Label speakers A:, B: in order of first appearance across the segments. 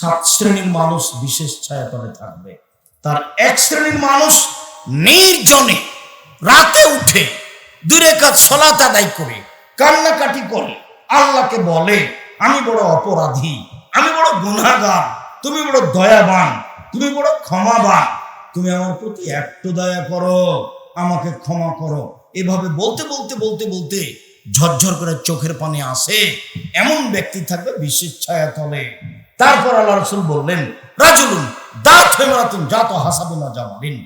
A: সাত শ্রেণির মানুষ বিশেষ ছায়াতলে থাকবে। তার এক শ্রেণির মানুষ নির্জনে রাতে উঠে দূরে কাজ সলাত আদায় করে, কান্নাকাটি করে। আল্লাহকে বলে, আমি বড় অপরাধী, আমি বড় গুনাহগার, তুমি বড় দয়াবান, তুমি বড় ক্ষমাবান, তুমি আমার প্রতি একটু দয়া করো, আমাকে ক্ষমা করো। এভাবে বলতে বলতে বলতে বলতে ঝরঝর করে চোখের পানি আসে। এমন ব্যক্তি থাকবে বিশেষ ছায়া তলে তারপর আল্লাহ রসুল বললেন, রাজুলুন, দাঁত হেমরাতুন জাত হাসাবুনা জামালিন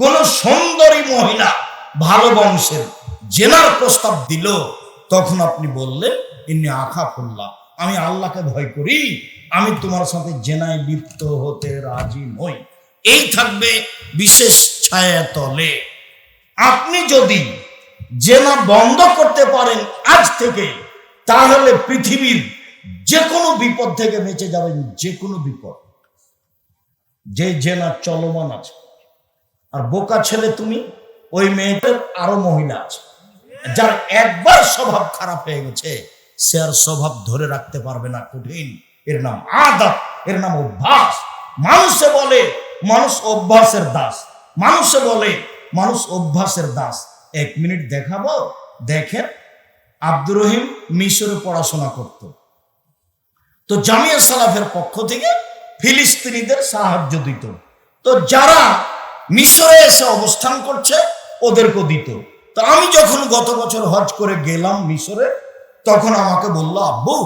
A: কোন সুন্দরী মহিলা ভালো বংশের জেনার প্রস্তাব দিল, তখন আপনি বললেন ইনি আখা ফুল্লা আমি আল্লাহকে ভয় করি, আমি তোমার সাথে জেনায় লিপ্ত হতে রাজি নই। এই থাকবে বিশেষ ছায়া তলে। আপনি যদি জেনা বন্ধ করতে পারেন আজ থেকে, তাহলে পৃথিবীর যে কোনো বিপদ থেকে বেঁচে যাবেন যে কোনো বিপদ। যে জেনা চলমান আছে, আর বোকা ছেলে তুমি, ওই মেয়েটার আরও মহিলা আছে, যার একবার স্বভাব খারাপ হয়ে গেছে, সে আর স্বভাব ধরে রাখতে পারবে না, কঠিন। এর নাম আদত এর নাম অভ্যাস। মানুষে বলে, মানুষ অভ্যাসের দাস। মানুষে বলে, মানুষ অভ্যাসের দাস। এক মিনিট দেখাবো, দেখেন, আব্দুর রহিম মিশরে পড়াশোনা করত। তো জামিয়া সালাফের পক্ষ থেকে ফিলিস্তিনিদের সাহায্য দিত। তো যারা মিশরে এসে অবস্থান করছে ওদেরকে দিত। তো আমি যখন গত বছর হজ করে গেলাম মিশরে, তখন আমাকে বলল, আব্বু,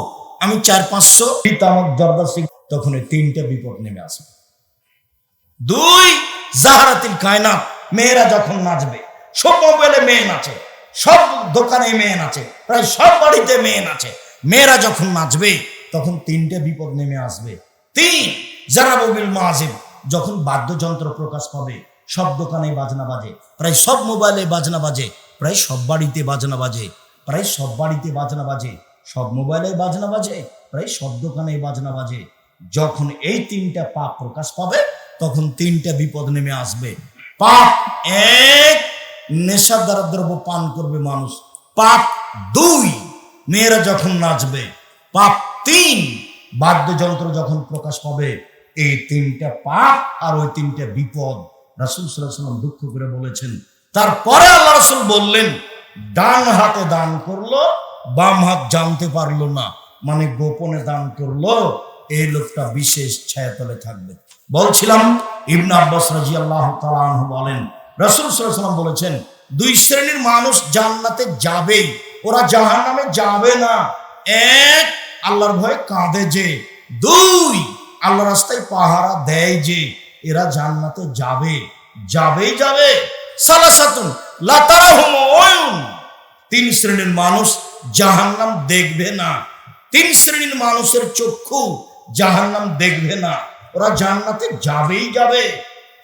A: আমি চার পাঁচশো তামাক জর্দা সিং তখন এই তিনটা বিপদ নেমে আসবে। দুই, জাহারাতিল কায়নাত, মেয়েরা যখন নাচবে সব মোবাইলে মেয়ে নাচে, সব দোকানে মেয়ে নাচে, প্রায় সব বাড়িতে মেয়ে নাচে। মেয়েরা যখন নাচবে তখন তিনটে বিপদ নেমে আসবে। তিন! যারা ববিল মাজিব যখন বাদ্যযন্ত্র প্রকাশ পাবে সব দোকানে বাজনা বাজে প্রায় সব মোবাইলে বাজনা বাজে প্রায় সব বাড়িতে বাজনা বাজে প্রায় সব বাড়িতে বাজনা বাজে সব মোবাইলে বাজনা বাজে প্রায় সব দোকানে বাজনা বাজে যখন এই তিনটা পাপ প্রকাশ পাবে তখন তিনটা বিপদ নেমে আসবে। পাপ এক নেশা দ্বারা দ্রব্য পান করবে মানুষ। পাপ দুই মেয়েরা যখন নাচবে পাপ তিন বাদ্যযন্ত্র যখন প্রকাশ পাবে, এই তিনটা পাপ আর ওই তিনটা বিপদ রাসুল সাল্লাম দুঃখ করে বলেছেন। তারপরে আল্লাহ রসুল বললেন, ডান হাতে দান করল, বাম হাত জানতে পারল না মানে গোপনে দান করল, এই লোকটা বিশেষ ছায়াতলে থাকবে। বলছিলাম, ইবনা আব্বাস রাজি আল্লাহ বলেন, রসুল সাল্লাম বলেছেন, দুই শ্রেণির মানুষ জান্নাতে যাবেই, ওরা জাহান নামে যাবে না। এক আল্লাহর ভয়ে কাঁদে যে, দুই আল্লাহ রাস্তায় পাহারা দেয় যে, এরা জান্নাতে যাবে, যাবেই যাবে। সালাসাতুন লাতারাহুম ওয়ুন তিন শ্রেণির মানুষ জাহান্নাম দেখবে না। তিন শ্রেণির মানুষের চক্ষু জাহান্নাম দেখবে না। ওরা জান্নাতে যাবেই যাবে।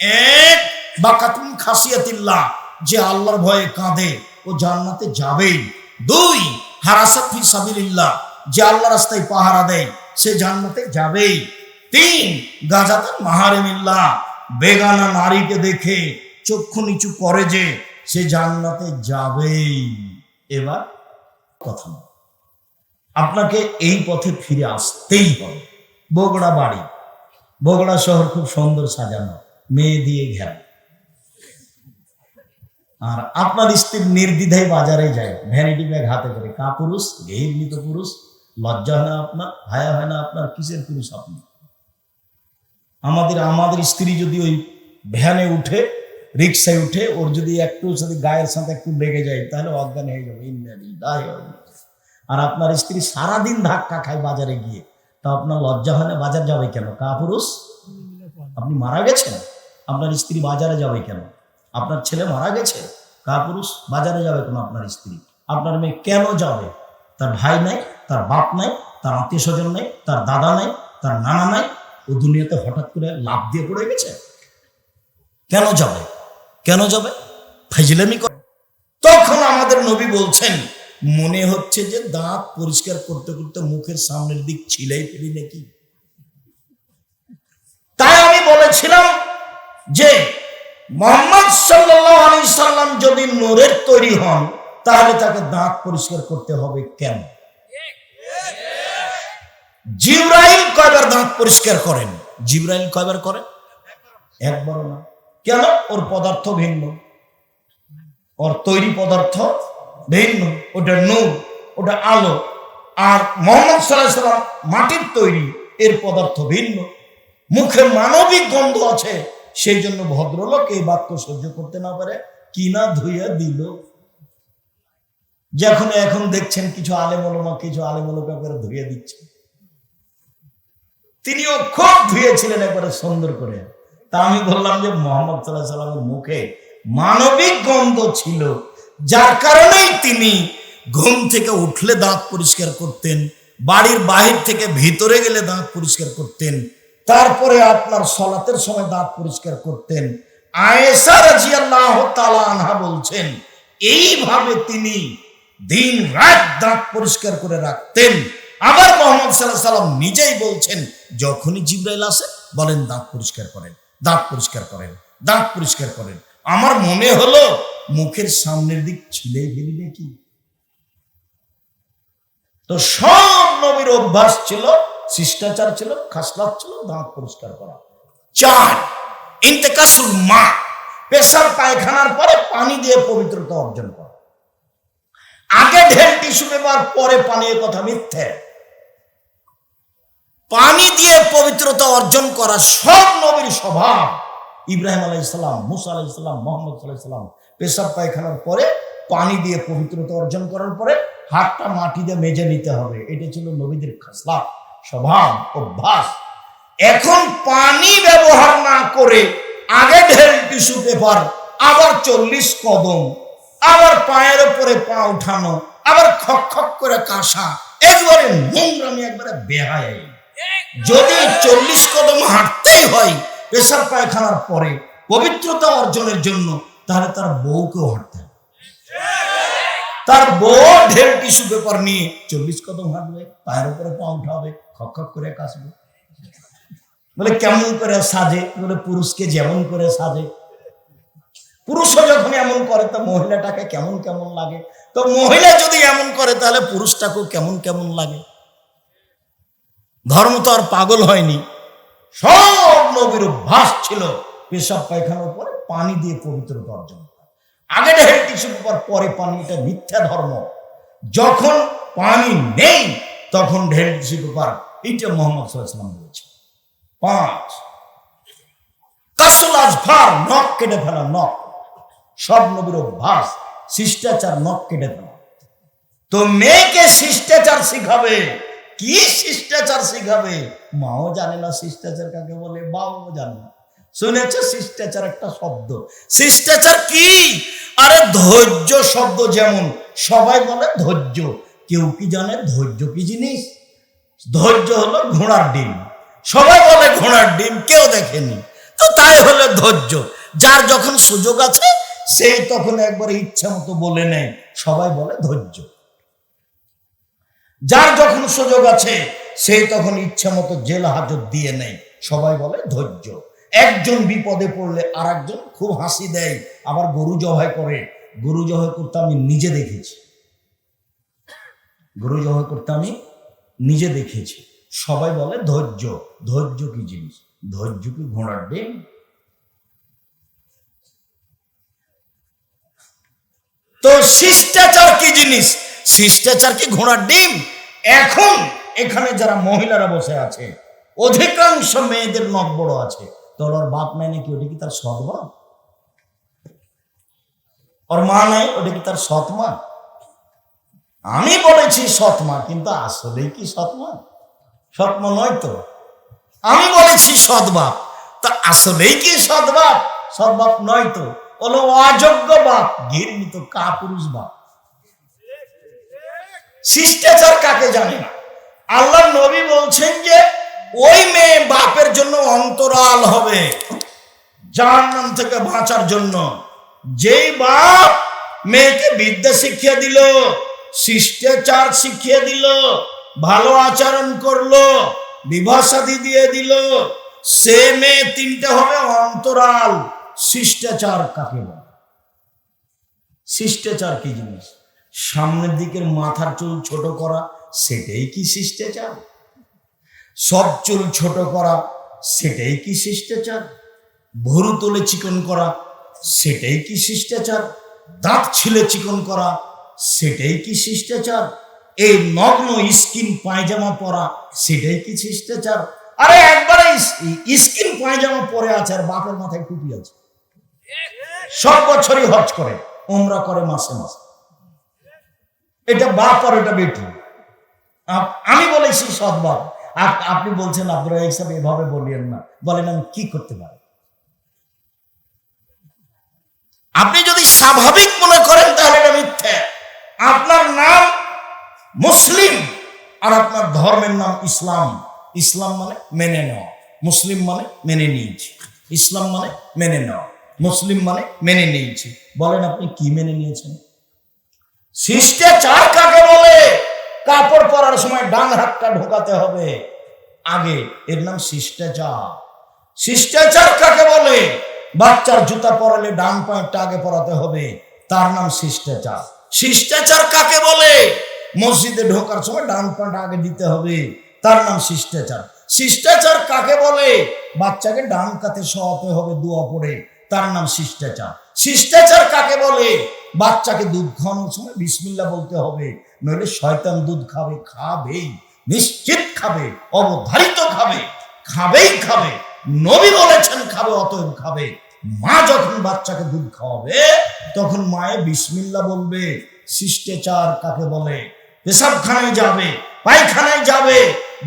A: এক, বাকাতুন খাসিয়াতিল্লাহ, যে আল্লাহর ভয়ে কাঁদে, ও জান্নাতে যাবেই। দুই, হারাসাত ফি যে আল্লাহ রাস্তায় পাহারা দেয়, সে জান্নাতে যাবেই। তিন গাজাতে মাহারেমিল্লাহ, বেগানা নারীকে দেখে চক্ষু নিচু করে যে সে জান্নাতে যাবেই। এবার কথা আপনাকে এই পথে ফিরে আসতেই হবে। বগুড়া বাড়ি। বগুড়া শহর খুব সুন্দর সাজানো, মেয়ে দিয়ে ঘেরা। আর আপনার স্ত্রীর নির্দ্বিধায় বাজারে যায়, ভ্যানিটি ব্যাগ হাতে করে কা পুরুষ গেহির্মিত পুরুষ লজ্জা হয় না আপনার? হায়া হয় না আপনার? কিসের পুরুষ আপনি? আমাদের আমাদের স্ত্রী যদি ওই ভ্যানে উঠে, রিক্সায় উঠে, ওর যদি একটু যদি গায়ের সাথে একটু লেগে যায়, তাহলে অজ্ঞান হয়ে যাবে। আর আপনার স্ত্রী সারাদিন ধাক্কা খায় বাজারে গিয়ে। তা আপনার লজ্জা হয় না? বাজার যাবে কেন? কা পুরুষ? আপনি মারা গেছেন? আপনার স্ত্রী বাজারে যাবে কেন? আপনার ছেলে মারা গেছে? কা পুরুষ? বাজারে যাবে কেন আপনার স্ত্রী? আপনার মেয়ে কেন যাবে? তার ভাই নাই? তার বাপ নাই, তার আত্মীয় স্বজন নাই, তার দাদা নাই, তার নানা নাই, ও দুনিয়াতে হঠাৎ করে লাভ দিয়ে পড়ে গেছে? কেন যাবে? কেন যাবে? ফাইজলামি করে। তখন আমাদের নবী বলছেন, মনে হচ্ছে যে দাঁত পরিষ্কার করতে করতে মুখের সামনের দিক ছিলাই ফেলি নাকি? তাই আমি বলেছিলাম যে, মোহাম্মদ সাল্লাম যদি নূরের তৈরি হন, তাহলে তাকে দাঁত পরিষ্কার করতে হবে কেন? জিব্রাইল কয়বার দাঁত পরিষ্কার করেন? জিব্রাইল কয়বার করেন? একবারও না। কেন? ওর পদার্থ ভিন্ন। ওর তৈরি পদার্থ ভিন্ন। ওটা নূর, ওটা আলো। আর মোহাম্মদ সাল্লাহ সাল্লাম মাটির তৈরি, এর পদার্থ ভিন্ন। মুখে মানবিক গন্ধ আছে, সেই জন্য ভদ্রলোক এই বাক্য সহ্য করতে না পারে। কিনা ধুইয়া দিল। যখন এখন দেখছেন কিছু আলেমলমা কিছু আলেমলকা করে ধুয়ে দিচ্ছে। তিনিও খুব ধুয়েছিলেন একবারে সুন্দর করে। তা আমি বললাম যে মোহাম্মদ সাল্লাহ সাল্লামের মুখে মানবিক গন্ধ ছিল, যার কারণেই তিনি ঘুম থেকে উঠলে দাঁত পরিষ্কার করতেন, বাড়ির বাহির থেকে ভিতরে গেলে দাঁত পরিষ্কার করতেন, তারপরে আপনার সলাতের সময় দাঁত পরিষ্কার করতেন। আয়েসা রাজিয়াল্লাহ আনহা বলছেন, এইভাবে তিনি দিন রাত দাঁত পরিষ্কার করে রাখতেন। আবার মোহাম্মদ সাল্লাহ সাল্লাম নিজেই বলছেন যখনই জিব্রাইল আসে, বলেন, দাঁত পরিষ্কার করেন, দাঁত পরিষ্কার করেন, দাঁত পরিষ্কার করেন। আমার মনে হলো, মুখের সামনের দিক ছিলেই ফেলি নাকি? তো সব নবীর অভ্যাস ছিল, শিষ্টাচার ছিল, খাসলাত ছিল, দাঁত পরিষ্কার করা। চার, ইন্তেকাসুল মা পেশার পায়খানার পরে পানি দিয়ে পবিত্রতা অর্জন করা। আগে ঢেল টিস্যু ব্যবহার, পরে পানির কথা মিথ্যে। পানি দিয়ে পবিত্রতা অর্জন করা সব নবীর স্বভাব। ইব্রাহিম আলাইসালাম মুসা আলাইসালাম মোহাম্মদ সাল্লাম পেশাব পায়খানার পরে পানি দিয়ে পবিত্রতা অর্জন করার পরে হাতটা মাটি দিয়ে মেজে নিতে হবে। এটা ছিল নবীদের খাসলা, স্বভাব, অভ্যাস। এখন পানি ব্যবহার না করে আগে ঢেল টিস্যু পেপার, আবার চল্লিশ কদম, আবার পায়ের উপরে পা উঠানো, আবার খক খক করে কাঁসা একবারে নোংরামি, একবারে বেহায় যদি চল্লিশ কদম হাঁটতেই হয় পেশার পায়খানার পরে পবিত্রতা অর্জনের জন্য, তাহলে তার বউকেও হাঁটতে হবে। তার বউ ঢের টিস্যু পেপার নিয়ে চল্লিশ কদম হাঁটবে, পায়ের উপরে পা উঠাবে, খক খক করে কাশবে। বলে কেমন করে সাজে? বলে পুরুষকে যেমন করে সাজে। পুরুষও যখন এমন করে, তো মহিলাটাকে কেমন কেমন লাগে? তো মহিলা যদি এমন করে, তাহলে পুরুষটাকেও কেমন কেমন লাগে? ধর্ম তো আর পাগল হয়নি। সব নবীর অভ্যাস ছিল পেশাব পায়খানার উপরে পানি দিয়ে পবিত্রতা অর্জন করা। আগে ঢের টিস্যু পেপার পরে পানি, এটা মিথ্যা ধর্ম। যখন পানি নেই, তখন ঢের টিস্যু পেপার এইটা মোহাম্মদ সাল্লাম বলেছে পাঁচ। কাসল আজফার নখ কেটে ফেলা, নখ। সব নবীর অভ্যাস, শিষ্টাচার, নখ কেটে ফেলা। তো মেয়েকে শিষ্টাচার শিখাবে। কি শিষ্টাচার শিখাবে? মাও জানে না শিষ্টাচার কাকে বলে, বাবাও জানে না। শুনেছ শিষ্টাচার একটা শব্দ। শিষ্টাচার কি? আরে ধৈর্য শব্দ যেমন, সবাই বলে ধৈর্য। কেউ কি জানে ধৈর্য কি জিনিস? ধৈর্য হলো ঘোড়ার ডিম। সবাই বলে ঘোড়ার ডিম, কেউ দেখেনি। তো তাই হলো ধৈর্য। যার যখন সুযোগ আছে, সেই তখন একবার ইচ্ছা মতো বলে নেয়। সবাই বলে ধৈর্য। যার যখন সুযোগ আছে, সে তখন ইচ্ছা মতো জেল হাজত দিয়ে নেয়। সবাই বলে ধৈর্য। একজন বিপদে পড়লে আর একজন খুব হাসি দেয়। আবার গরু জবাই করে। গরু জবাই করতে আমি নিজে দেখেছি। গরু জবাই করতে আমি নিজে দেখেছি। সবাই বলে ধৈর্য। ধৈর্য কি জিনিস? ধৈর্য কি ঘোড়ার ডিম? তো শিষ্টাচার কি জিনিস? শিষ্টাচার কি ঘোড়ার ডিম। এখন এখানে যারা মহিলারা বসে আছে, অধিকাংশ মেয়েদের নখ বড় আছে। তোর ওর বাপ নাই নাকি? ওটা কি তার সৎ বাপ ওর মা নাই, ওটা কি তার সৎ মা? আমি বলেছি সৎ মা, কিন্তু আসলেই কি সৎ মা? সৎ মা নয় তো। আমি বলেছি সৎ বাপ, তা আসলেই কি সৎ বাপ? সৎ বাপ নয় তো। হলো অযোগ্য বাপ, ঘৃণিত কা পুরুষ বাপ। শিষ্টাচার কাকে জানে না? আল্লাহ নবী বলছেন যে, ওই মেয়ে বাপের জন্য অন্তরাল হবে, জাহান্নাম থেকে বাঁচার জন্য। যেই বাপ মেয়েকে বিদ্যা শিখিয়ে দিল, শিষ্টাচার শিখিয়ে দিল, ভালো আচরণ করল, বিবাহ শাদী দিয়ে দিল, সে মেয়ে তিনটে হবে অন্তরাল। শিষ্টাচার কাকে বলে? শিষ্টাচার কি জিনিস? সামনের দিকের মাথার চুল ছোট করা, সেটাই কি শিষ্টাচার? সব চুল ছোট করা, সেটাই কি শিষ্টাচার? ভরু তোলে চিকন করা, সেটাই কি শিষ্টাচার? দাঁত ছিলে চিকন করা, সেটাই কি শিষ্টাচার? এই নগ্ন স্কিন পায়জামা পরা, সেটাই কি শিষ্টাচার? আরে একবারে স্কিন পায়জামা পরে আছে আর বাপের মাথায় টুপি আছে। সব বছরই হজ করে ওমরা করে মাসে মাসে। এটা বাপ আর এটা বেটি। আমি বলেছি সৎ বাপ। আপ- আপনি বলছেন আব্দুল রাজাক সাহেব এভাবে বলিয়েন না। বলেন, আমি কি করতে পারি? আপনি যদি স্বাভাবিক মনে করেন, তাহলে এটা মিথ্যে। আপনার নাম মুসলিম আর আপনার ধর্মের নাম ইসলাম। ইসলাম মানে মেনে নেওয়া। মুসলিম মানে মেনে নিয়েছি। ইসলাম মানে মেনে নেওয়া। মুসলিম মানে মেনে নিয়েছি। বলেন, আপনি কি মেনে নিয়েছেন? শিষ্টাচার কাকে বলে? কাপড় পরার সময় ডান হাতটা ঢোকাতে হবে। আগে এর নাম শিষ্টাচার। শিষ্টাচার কাকে বলে? বাচ্চার জুতা পরালে ডান পায়েরটা আগে পরাতে হবে। তার নাম শিষ্টাচার। শিষ্টাচার কাকে বলে? মসজিদে ঢোকার সময় ডান পাটা আগে দিতে হবে। তার নাম শিষ্টাচার। শিষ্টাচার কাকে বলে? বাচ্চাকে ডান কাতে শোয়াতে হবে দোয়া পড়ে তার নাম শিষ্টাচার। শিষ্টাচার কাকে বলে? বাচ্চাকে দুধ খাওয়ানোর সময় বিসমিল্লা বলতে হবে। নইলে শয়তান দুধ খাবে, খাবেই, নিশ্চিত খাবে, অবধারিত খাবে, খাবেই খাবে। নবী বলেছেন খাবে, অতএব খাবে। মা যখন বাচ্চাকে দুধ খাওয়াবে, তখন মায়ে বিসমিল্লা বলবে। শিষ্টাচার কাকে বলে? পেশাবখানায় যাবে, পায়খানায় যাবে,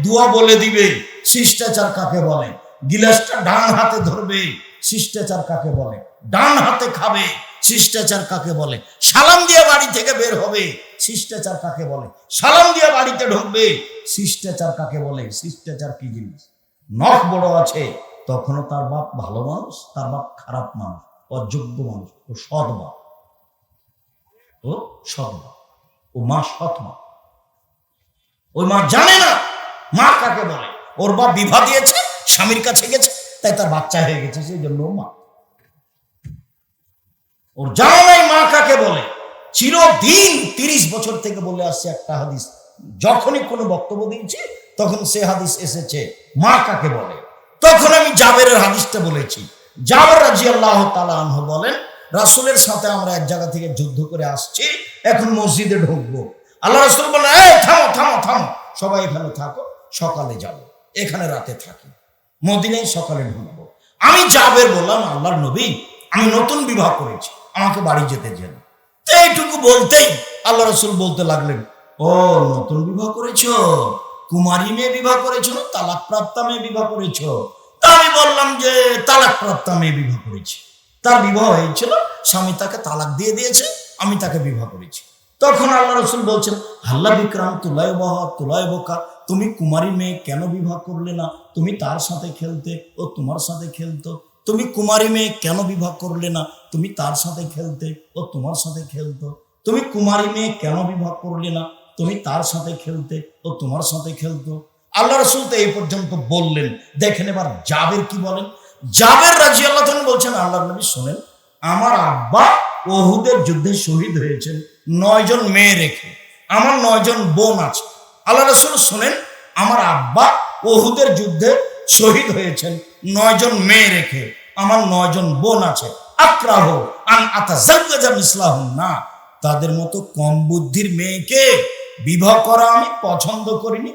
A: দোয়া বলে দিবে। শিষ্টাচার কাকে বলে? গিলাসটা ডান হাতে ধরবে, শিষ্টাচার কাকে বলে? ডান হাতে খাবে, শিষ্টাচার কাকে বলে? সালাম দিয়ে বাড়ি থেকে বের হবে, শিষ্টাচার কাকে বলে? সালাম দিয়ে বাড়িতে ঢুকবে, শিষ্টাচার কাকে বলে? শিষ্টাচার কি জিনিস? নখ বড় আছে, তখনও তার বাপ ভালো মানুষ, তার বাপ খারাপ মানুষ, অযোগ্য মানুষ, ও সৎ বাপ। ও সৎ বাপ, ও মা সৎ মা ওই মা জানে না, মা কাকে বলে? ওর বাপ বিবাহ দিয়েছে স্বামীর কাছে গেছে, তাই তার বাচ্চা হয়ে গেছে, সেই জন্য মা। ওর জানা নাই মা কাকে বলে? চিরদিন তিরিশ বছর থেকে বলে আসছে একটা হাদিস। যখনই কোনো বক্তব্য দিয়েছি, তখন সে হাদিস এসেছে, মা কাকে বলে? তখন আমি জাবেরের হাদিসটা বলেছি। জাবের রাজি আল্লাহ তালা আনহ বলেন, রাসুলের সাথে আমরা এক জায়গা থেকে যুদ্ধ করে আসছি, এখন মসজিদে ঢুকবো। আল্লাহ রাসুল বলে থামো থামো থামো। সবাই এখানে থাকো, সকালে যাব। এখানে রাতে থাকি। মদিনায় সকালে ঢুকবো আমি জাবের বললাম, আল্লাহর নবী, আমি নতুন বিবাহ করেছি, আমাকে বাড়ি যেতে যেন। এইটুকু বলতেই আল্লাহ রসুল বলতে লাগলেন, ও, নতুন বিবাহ করেছ? কুমারী মেয়ে বিবাহ করেছ? না তালাক প্রাপ্তা মেয়ে বিবাহ করেছ? আমি বললাম যে তালাক প্রাপ্তা মেয়ে বিবাহ করেছি। তার বিবাহ হয়েছিল, স্বামী তাকে তালাক দিয়ে দিয়েছে, আমি তাকে বিবাহ করেছি। তখন আল্লাহ রসুল বলছেন, হাল্লা বিক্রাম তুলায় বহ, তুলায় বোকা তুমি কুমারী মেয়ে কেন বিবাহ করলে না? তুমি তার সাথে খেলতে ও তোমার সাথে খেলতো। তুমি কুমারী মেয়ে কেন বিবাহ করলে না? তুমি তার সাথে খেলতে ও তোমার সাথে খেলতো। তুমি কুমারী মেয়ে কেন বিবাহ করলে না? তুমি তার সাথে খেলতে ও তোমার সাথে খেলতো। আল্লাহ রসুল তো এই পর্যন্ত বললেন। দেখেন এবার জাবের কি বলেন? জাবের রাজি আল্লাহ বলছেন আল্লাহ নবী শোনেন, আমার আব্বা ওহুদের যুদ্ধে শহীদ হয়েছেন। নয়জন মেয়ে রেখে। আমার নয়জন বোন আছে। আল্লাহ রসুল শোনেন, আমার আব্বা ওহুদের যুদ্ধে শহীদ হয়েছেন নয়জন মেয়ে রেখে, আমার নয়জন বোন আছে। আক্রাহ আন ইসলাম না। তাদের মতো কম বুদ্ধির মেয়েকে বিবাহ করা আমি পছন্দ করিনি।